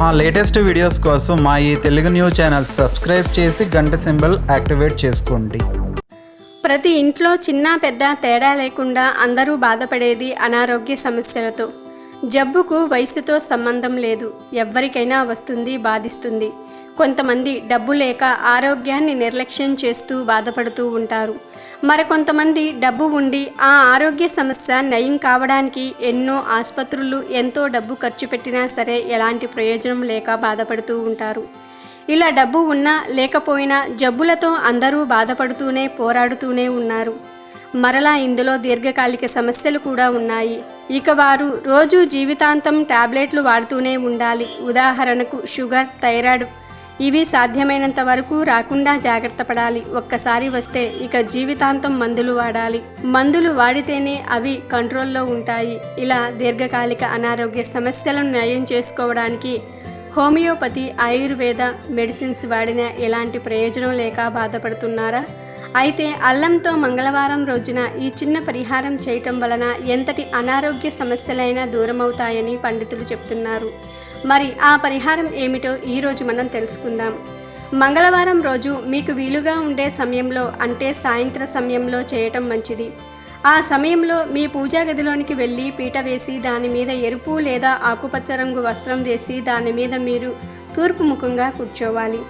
మా latest videos కోసం మా ఈ తెలుగు న్యూస్ ఛానల్ సబ్స్క్రైబ్ చేసి గంట సింబల్ యాక్టివేట్ చేసుకోండి. ప్రతి ఇంట్లో చిన్న పెద్ద తేడా లేకుండా అందరూ బాధపడేది అనారోగ్య సమస్యలతో. జబ్బుకు వయసుతో సంబంధం లేదు. ఎవ్వరికైనా వస్తుంది బాధిస్తుంది. కొంతమంది డబ్బు లేక ఆరోగ్యాన్ని నిర్లక్ష్యం చేస్తూ బాధపడుతూ ఉంటారు. మరికొంతమంది డబ్బు ఉండి ఆ ఆరోగ్య సమస్య నయం కావడానికి ఎన్నో ఆసుపత్రులు ఎంతో డబ్బు ఖర్చు పెట్టినా సరే ఎలాంటి ప్రయోజనం లేక బాధపడుతూ ఉంటారు. ఇలా డబ్బు ఉన్నా లేకపోయినా జబ్బులతో అందరూ బాధపడుతూనే పోరాడుతూనే ఉన్నారు. మరలా ఇందులో దీర్ఘకాలిక సమస్యలు కూడా ఉన్నాయి. ఇక వారు రోజు జీవితాంతం టాబ్లెట్లు వాడుతూనే ఉండాలి. ఉదాహరణకు షుగర్ థైరాయిడ్ ఇవి సాధ్యమైనంత వరకు రాకుండా జాగ్రత్త పడాలి. ఒక్కసారి వస్తే ఇక జీవితాంతం మందులు వాడాలి. మందులు వాడితేనే అవి కంట్రోల్లో ఉంటాయి. ఇలా దీర్ఘకాలిక అనారోగ్య సమస్యలను నయం చేసుకోవడానికి హోమియోపతి ఆయుర్వేద మెడిసిన్స్ వాడిన ఎలాంటి ప్రయోజనం లేక బాధపడుతున్నారా? అయితే అల్లంతో మంగళవారం రోజున ఈ చిన్న పరిహారం చేయటం వలన ఎంతటి అనారోగ్య సమస్యలైనా దూరమవుతాయని పండితులు చెప్తున్నారు. మరి ఆ పరిహారం ఏమిటో ఈరోజు మనం తెలుసుకుందాం. మంగళవారం రోజు మీకు వీలుగా ఉండే సమయంలో అంటే సాయంత్ర సమయంలో చేయటం మంచిది. ఆ సమయంలో మీ పూజా గదిలోనికి వెళ్ళి పీట వేసి దాని మీద ఎరుపు లేదా ఆకుపచ్చ రంగు వస్త్రం వేసి దాని మీద మీరు తూర్పు ముఖంగా కూర్చోవాలి.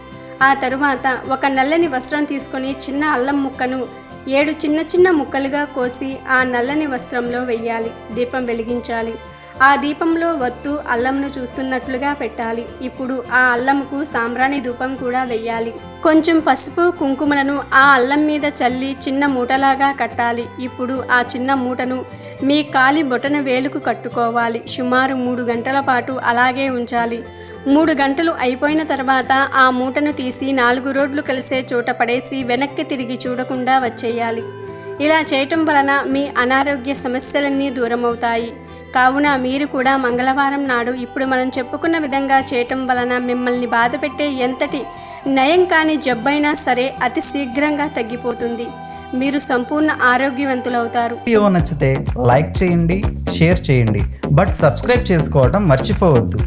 ఆ తరువాత ఒక నల్లని వస్త్రం తీసుకొని చిన్న అల్లం ముక్కను ఏడు చిన్న చిన్న ముక్కలుగా కోసి ఆ నల్లని వస్త్రంలో వెయ్యాలి. దీపం వెలిగించాలి. ఆ దీపంలో వత్తు అల్లంను చూస్తున్నట్లుగా పెట్టాలి. ఇప్పుడు ఆ అల్లంకు సాంబ్రాణి ధూపం కూడా వెయ్యాలి. కొంచెం పసుపు కుంకుమలను ఆ అల్లం మీద చల్లి చిన్న మూటలాగా కట్టాలి. ఇప్పుడు ఆ చిన్న మూటను మీ కాలి బొటన వేలుకు కట్టుకోవాలి. సుమారు మూడు గంటల పాటు అలాగే ఉంచాలి. మూడు గంటలు అయిపోయిన తర్వాత ఆ మూటను తీసి నాలుగు రోడ్లు కలిసే చోట పడేసి వెనక్కి తిరిగి చూడకుండా వచ్చేయాలి. ఇలా చేయటం వలన మీ అనారోగ్య సమస్యలన్నీ దూరమవుతాయి. కావున మీరు కూడా మంగళవారం నాడు ఇప్పుడు మనం చెప్పుకున్న విధంగా చేయటం వలన మిమ్మల్ని బాధపెట్టే ఎంతటి నయం కాని జబ్బైనా సరే అతి శీఘ్రంగా తగ్గిపోతుంది. మీరు సంపూర్ణ ఆరోగ్యవంతులవుతారు. వీడియో నచ్చితే లైక్ చేయండి షేర్ చేయండి. బట్ సబ్స్క్రైబ్ చేసుకోవడం మర్చిపోవద్దు.